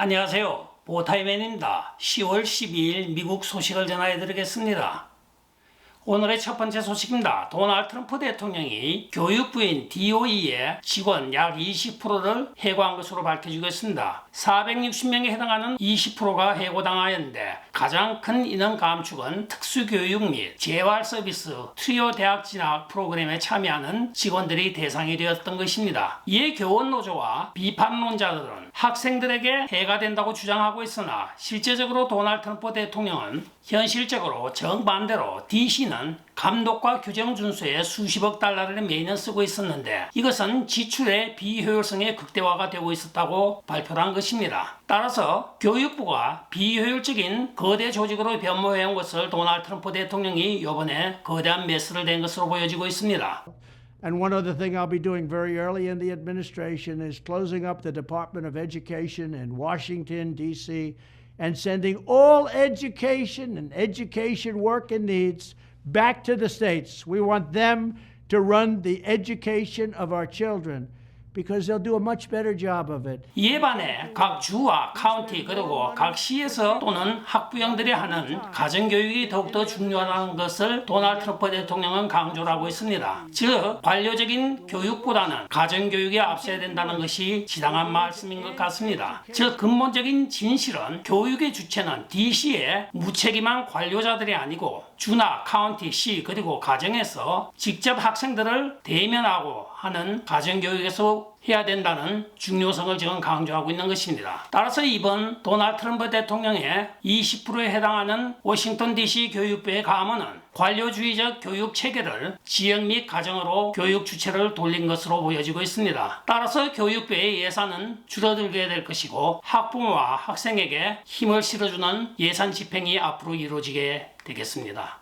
안녕하세요. 보타이맨입니다. 10월 12일 미국 소식을 전해드리겠습니다. 오늘의 첫 번째 소식입니다. 도널드 트럼프 대통령이 교육부인 DOE의 직원 약 20%를 해고한 것으로 밝혀지겠습니다. 460명에 해당하는 20%가 해고당하였는데 가장 큰 인원 감축은 특수교육 및 재활 서비스 트리오 대학 진학 프로그램에 참여하는 직원들이 대상이 되었던 것입니다. 이에 교원 노조와 비판론자들은 학생들에게 해가 된다고 주장하고 있으나 실제적으로 도널드 트럼프 대통령은 현실적으로 정반대로 DC는 감독과 규정 준수에 수십억 달러를 매년 쓰고 있었는데 이것은 지출의 비효율성의 극대화가 되고 있었다고 발표한 것입니다. 따라서 교육부가 비효율적인 거대 조직으로 변모해온 것을 도널드 트럼프 대통령이 이번에 거대한 메스를 댄 것으로 보여지고 있습니다. And one other thing I'll be doing very early in the administration is closing up the Department of Education in Washington, D.C., and sending all education and education work and needs back to the states. We want them to run the education of our children because they'll do a much better job of it. 반해 각 주와 카운티 그리고 각 시에서 또는 학부형들이 하는 가정교육이 더욱더 중요하다는 것을 도널드 트럼프 대통령은 강조를 하고 있습니다. 즉 관료적인 교육보다는 가정교육에 앞서야 된다는 것이 지당한 말씀인 것 같습니다. 즉 근본적인 진실은 교육의 주체는 DC의 무책임한 관료자들이 아니고 주나 카운티, 시 그리고 가정에서 직접 학생들을 대면하고 하는 가정교육에서 해야 된다는 중요성을 지금 강조하고 있는 것입니다. 따라서 이번 도널드 트럼프 대통령의 20%에 해당하는 워싱턴 DC 교육부의 감언은 관료주의적 교육 체계를 지역 및 가정으로 교육 주체를 돌린 것으로 보여지고 있습니다. 따라서 교육부의 예산은 줄어들게 될 것이고 학부모와 학생에게 힘을 실어주는 예산 집행이 앞으로 이루어지게 되겠습니다.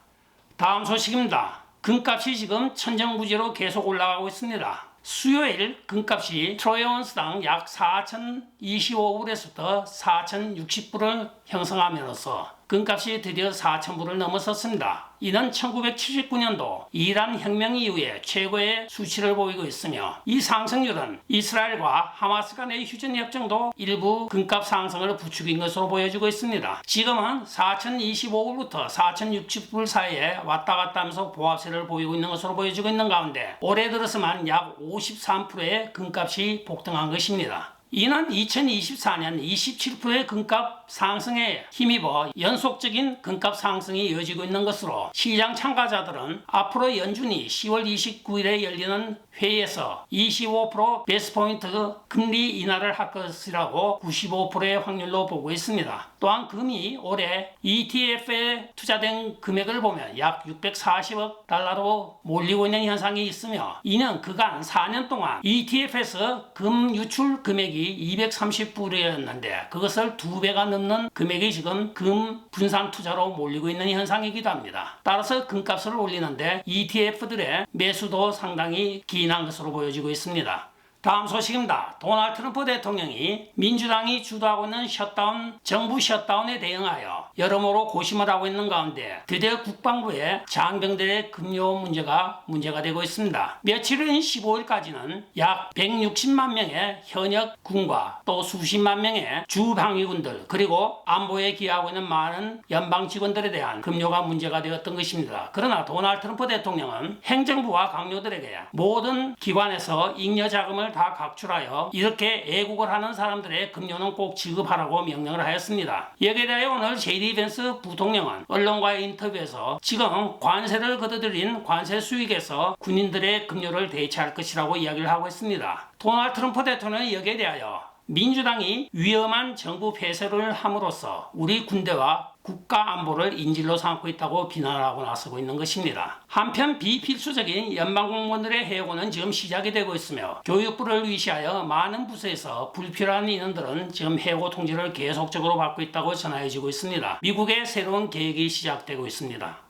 다음 소식입니다. 금값이 지금 천정부지로 계속 올라가고 있습니다. 수요일 금값이 트로이온스당 약 4,025불에서부터 4,060불을 형성하면서 금값이 드디어 4,000불을 넘어섰습니다. 이는 1979년도 이란 혁명 이후에 최고의 수치를 보이고 있으며 이 상승률은 이스라엘과 하마스 간의 휴전 협정도 일부 금값 상승을 부추긴 것으로 보여지고 있습니다. 지금은 4,025불부터 4,060불 사이에 왔다 갔다 하면서 보합세를 보이고 있는 것으로 보여지고 있는 가운데 올해 들어서만 약 53%의 금값이 폭등한 것입니다. 이는 2024년 27%의 금값 상승에 힘입어 연속적인 금값 상승이 이어지고 있는 것으로 시장 참가자들은 앞으로 연준이 10월 29일에 열리는 회의에서 25% 베스포인트 금리 인하를 할 것이라고 95%의 확률로 보고 있습니다. 또한 금이 올해 ETF에 투자된 금액을 보면 약 640억 달러로 몰리고 있는 현상이 있으며 이는 그간 4년 동안 ETF에서 금 유출 금액이 230불이었는데 그것을 두 배가 넘는 금액이 지금 금 분산 투자로 몰리고 있는 현상이기도 합니다. 따라서 금값을 올리는데 ETF들의 매수도 상당히 기인한 것으로 보여지고 있습니다. 다음 소식입니다. 도널드 트럼프 대통령이 민주당이 주도하고 있는 셧다운, 정부 셧다운에 대응하여 여러모로 고심을 하고 있는 가운데 드디어 국방부의 장병들의 급료 문제가 문제가 되고 있습니다. 며칠은 15일까지는 약 160만 명의 현역 군과 또 수십만 명의 주방위군들 그리고 안보에 기여하고 있는 많은 연방 직원들에 대한 급료가 문제가 되었던 것입니다. 그러나 도널드 트럼프 대통령은 행정부와 강요들에게 모든 기관에서 잉여 자금을 다 각출하여 이렇게 애국을 하는 사람들의 급료는 꼭 지급하라고 명령을 하였습니다. 여기에 대해 오늘 JD 벤스 부통령은 언론과의 인터뷰에서 지금 관세를 거둬들인 관세 수익에서 군인들의 급료를 대체할 것이라고 이야기를 하고 있습니다. 도널드 트럼프 대통령은 여기에 대하여 민주당이 위험한 정부 폐쇄를 함으로써 우리 군대와 국가 안보를 인질로 삼고 있다고 비난하고 나서고 있는 것입니다. 한편 비필수적인 연방 공무원들의 해고는 지금 시작이 되고 있으며 교육부를 위시하여 많은 부서에서 불필요한 인원들은 지금 해고 통지를 계속적으로 받고 있다고 전해지고 있습니다. 미국의 새로운 계획이 시작되고 있습니다.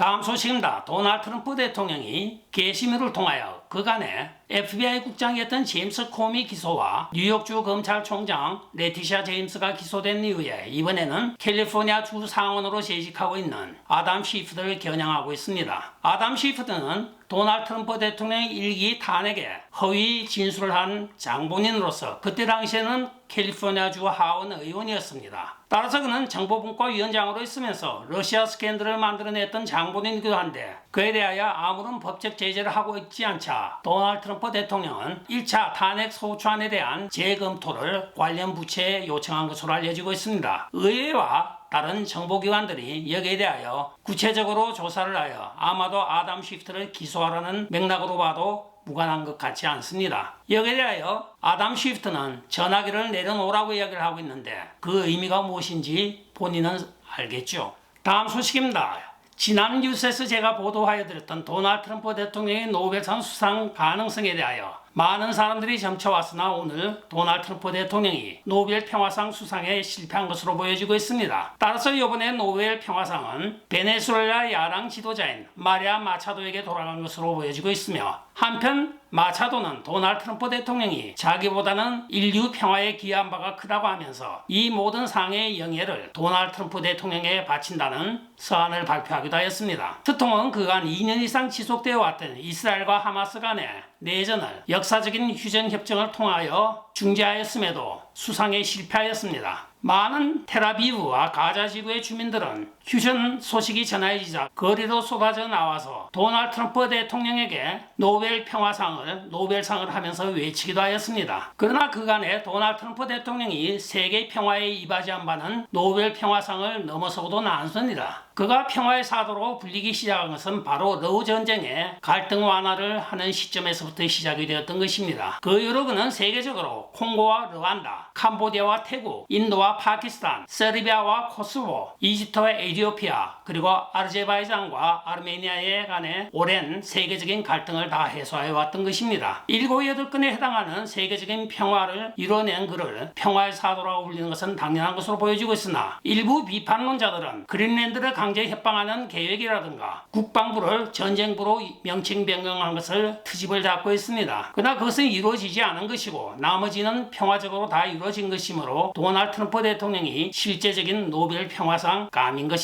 다음 소식입니다. 도널드 트럼프 대통령이 게시물을 통하여 그간에 FBI 국장이었던 제임스 코미 기소와 뉴욕주 검찰총장 레티샤 제임스가 기소된 이후에 이번에는 캘리포니아 주 상원으로 재직하고 있는 아담 시프드를 겨냥하고 있습니다. 아담 시프드는 도널드 트럼프 대통령의 일기 탄핵에 허위 진술을 한 장본인으로서 그때 당시에는 캘리포니아주 하원 의원이었습니다. 따라서 그는 정보분과 위원장으로 있으면서 러시아 스캔들을 만들어냈던 장본인이기도 한데 그에 대하여 아무런 법적 제재를 하고 있지 않자 도널드 트럼프 대통령은 1차 탄핵 소추안에 대한 재검토를 관련 부처에 요청한 것으로 알려지고 있습니다. 의회와 다른 정보기관들이 여기에 대하여 구체적으로 조사를 하여 아마도 아담 쉬프트를 기소하라는 맥락으로 봐도 무관한 것 같지 않습니다. 여기에 대하여 아담 쉬프트는 전화기를 내려놓으라고 이야기를 하고 있는데 그 의미가 무엇인지 본인은 알겠죠. 다음 소식입니다. 지난 뉴스에서 제가 보도하여 드렸던 도널드 트럼프 대통령의 노벨상 수상 가능성에 대하여 많은 사람들이 점쳐왔으나 오늘 도널드 트럼프 대통령이 노벨 평화상 수상에 실패한 것으로 보여지고 있습니다. 따라서 이번에 노벨 평화상은 베네수엘라 야당 지도자인 마리아 마차도에게 돌아간 것으로 보여지고 있으며 한편 마차도는 도널드 트럼프 대통령이 자기보다는 인류 평화에 기여한 바가 크다고 하면서 이 모든 상의 영예를 도널드 트럼프 대통령에게 바친다는 서한을 발표하기도 하였습니다. 트통은 그간 2년 이상 지속되어 왔던 이스라엘과 하마스 간의 내전을 역사적인 휴전 협정을 통하여 중재하였음에도 수상에 실패하였습니다. 많은 테라비브와 가자 지구의 주민들은 휴전 소식이 전해지자 거리로 쏟아져 나와서 도널드 트럼프 대통령에게 노벨 평화상을 노벨상을 하면서 외치기도 하였습니다. 그러나 그간에 도널드 트럼프 대통령이 세계 평화에 이바지한 바는 노벨 평화상을 넘어서고도 나왔습니다. 그가 평화의 사도로 불리기 시작한 것은 바로 러우 전쟁의 갈등 완화를 하는 시점에서부터 시작이 되었던 것입니다. 그 이후로 그는 세계적으로 콩고와 르완다, 캄보디아와 태국, 인도와 파키스탄, 세르비아와 코스보, 이집트와 에 티오피아, 그리고 아르제바이잔과 아르메니아에 간의 오랜 세계적인 갈등을 다 해소해 왔던 것입니다. 일곱 여덟 건에 해당하는 세계적인 평화를 이뤄낸 그를 평화의 사도라고 불리는 것은 당연한 것으로 보여지고 있으나 일부 비판론자들은 그린랜드를 강제 협방하는 계획이라든가 국방부를 전쟁부로 명칭 변경한 것을 트집을 잡고 있습니다. 그러나 그것은 이루어지지 않은 것이고 나머지는 평화적으로 다 이루어진 것이므로 도널드 트럼프 대통령이 실제적인 노벨 평화상 감인 것입니다.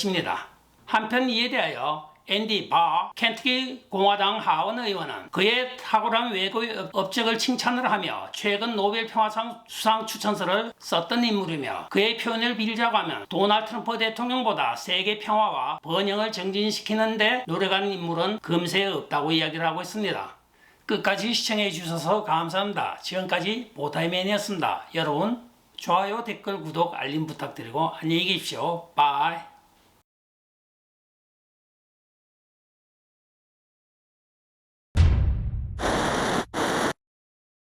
한편 이에 대하여 앤디 바 켄트키 공화당 하원 의원은 그의 탁월한 외교 업적을 칭찬을 하며 최근 노벨 평화상 수상 추천서를 썼던 인물이며 그의 표현을 빌자고 하면 도널드 트럼프 대통령보다 세계 평화와 번영을 정진시키는 데 노력하는 인물은 금세 없다고 이야기를 하고 있습니다. 끝까지 시청해 주셔서 감사합니다. 지금까지 보타이맨이었습니다. 여러분 좋아요, 댓글, 구독, 알림 부탁드리고 안녕히 계십시오. 바이.